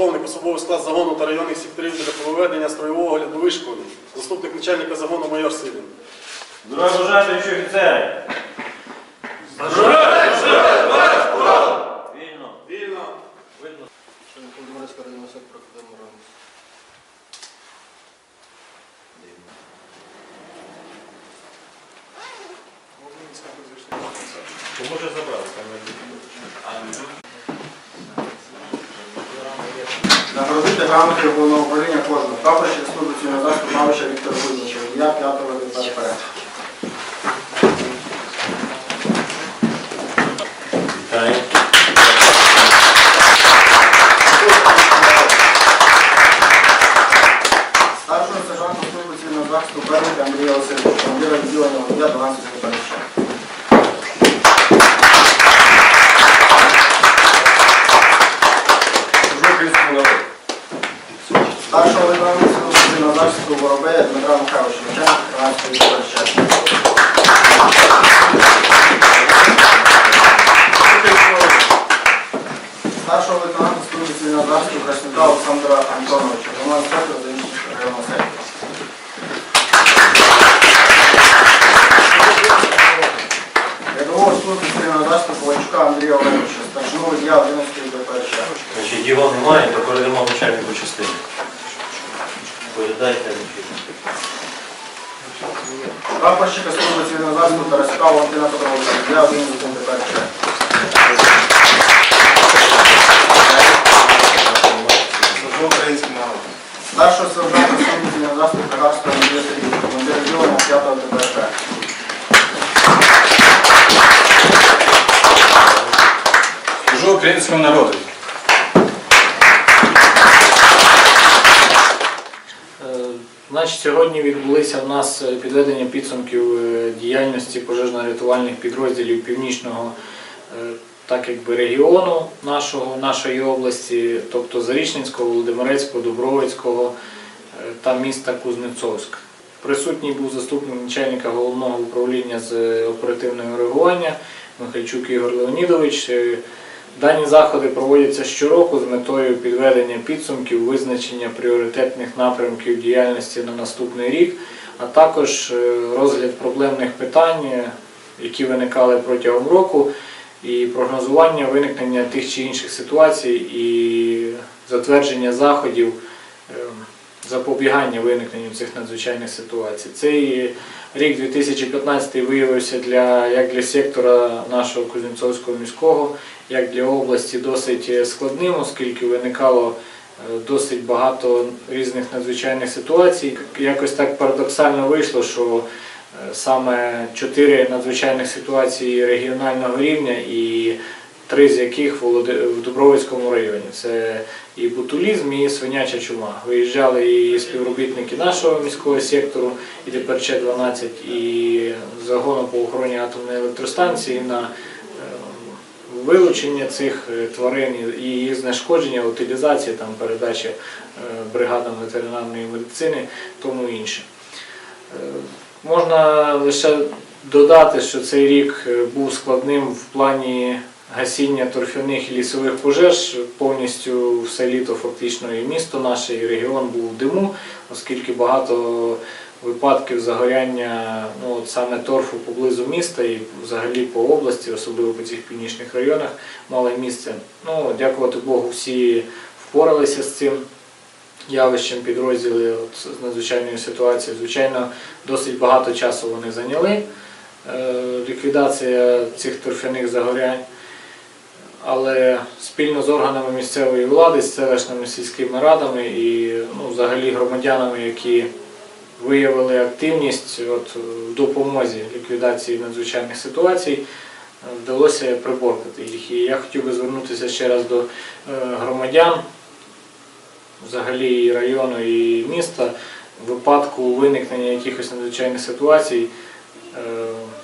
підполковник, особовий склад загону та районних секторів для проведення строєвого огляду вишколу. Заступник начальника загону майор Силін. Здорово бажати, що офіцери! Вільно. Вільно. Видно. Кому вже забрали? Там не Нагородити грамотою головного управління кожного. Прапорщик служби цивільного захисту Мавича Віктора Кузьмича. Я 5-го ДПР. захисту Воробея Дмитра Михайловича. Начальник 13 ДПР. Старшого лейтенанта служби цивільного захисту Краснюка Олександра Антоновича. Головного інспектора Залізничного районного сектора. Рядового служби цивільного захисту Ковальчука Андрія Олеговича. Старшину водія 11 ДПРЧ. Значить, його немає, то передамо начальнику частини. Передайте. Прапорщика служби цивільного захисту Тарасюка Валентина Петровича. Водія 11 ДПРЧ. Служу українському народу. Старшого сержанта служби цивільного захисту Кагарського Андрія Сергійовича. Командир відділення 5 ДПРЧ. Служу українському народу. Значить, сьогодні відбулися в нас е, підведення підсумків е, діяльності пожежно-рятувальних підрозділів північного е, так якби регіону нашого, нашої області, тобто Зарічненського, Володимирецького, Дубровицького е, та міста Кузнецовськ. Присутній був заступник начальника головного управління з оперативного реагування Михайчук Ігор Леонідович. Дані заходи проводяться щороку з метою підведення підсумків, визначення пріоритетних напрямків діяльності на наступний рік, а також е, розгляд проблемних питань, е, які виникали протягом року, і прогнозування виникнення тих чи інших ситуацій і затвердження заходів е, запобігання виникненню цих надзвичайних ситуацій. Цей рік 2015 виявився для як для сектора нашого Кузнєцовського міського, як для області досить складним, оскільки виникало е, досить багато різних надзвичайних ситуацій. Якось так парадоксально вийшло, що е, саме чотири надзвичайних ситуації регіонального рівня і три з яких в Дубровицькому районі. Це і бутулізм, і свиняча чума. Виїжджали і співробітники нашого міського сектору, і ДПРЧ 12, і загону по охороні атомної електростанції на е, вилучення цих е, тварин і їх знешкодження, утилізація, там, передача е, бригадам ветеринарної медицини, тому інше. Можна лише додати, що цей рік був складним в плані гасіння торфяних і лісових пожеж. Повністю все літо фактично і місто наше, і регіон був в диму, оскільки багато випадків загоряння ну, от саме торфу поблизу міста і взагалі по області, особливо по цих північних районах, мали місце. Ну, дякувати Богу, всі впоралися з цим явищем підрозділи от, з надзвичайної ситуації. Звичайно, досить багато часу вони зайняли. Е, ліквідація цих торфяних загорянь. Але спільно з органами місцевої влади, з селищними сільськими радами і ну, взагалі громадянами, які виявили активність от, в допомозі ліквідації надзвичайних ситуацій, вдалося приборкати їх. І я хотів би звернутися ще раз до е, громадян, взагалі і району і міста, випадку виникнення якихось надзвичайних ситуацій, е,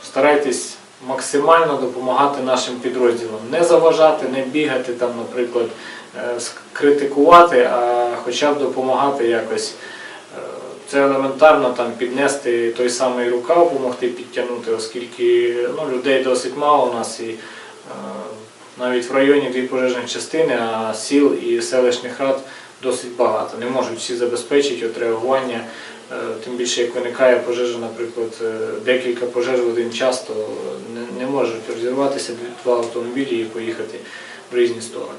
старайтесь максимально допомагати нашим підрозділам. Не заважати, не бігати там, наприклад, е, критикувати, а хоча б допомагати якось. Е, Це елементарно там піднести той самий рукав, допомогти підтягнути, оскільки ну, людей досить мало у нас і е, Навіть в районі дві пожежних частини, а сіл і селищних рад досить багато. Не можуть всі забезпечити от реагування. Е, Тим більше, як виникає пожежа, наприклад, е, декілька пожеж в один час, то не можуть розірватися два автомобілі і поїхати в різні сторони.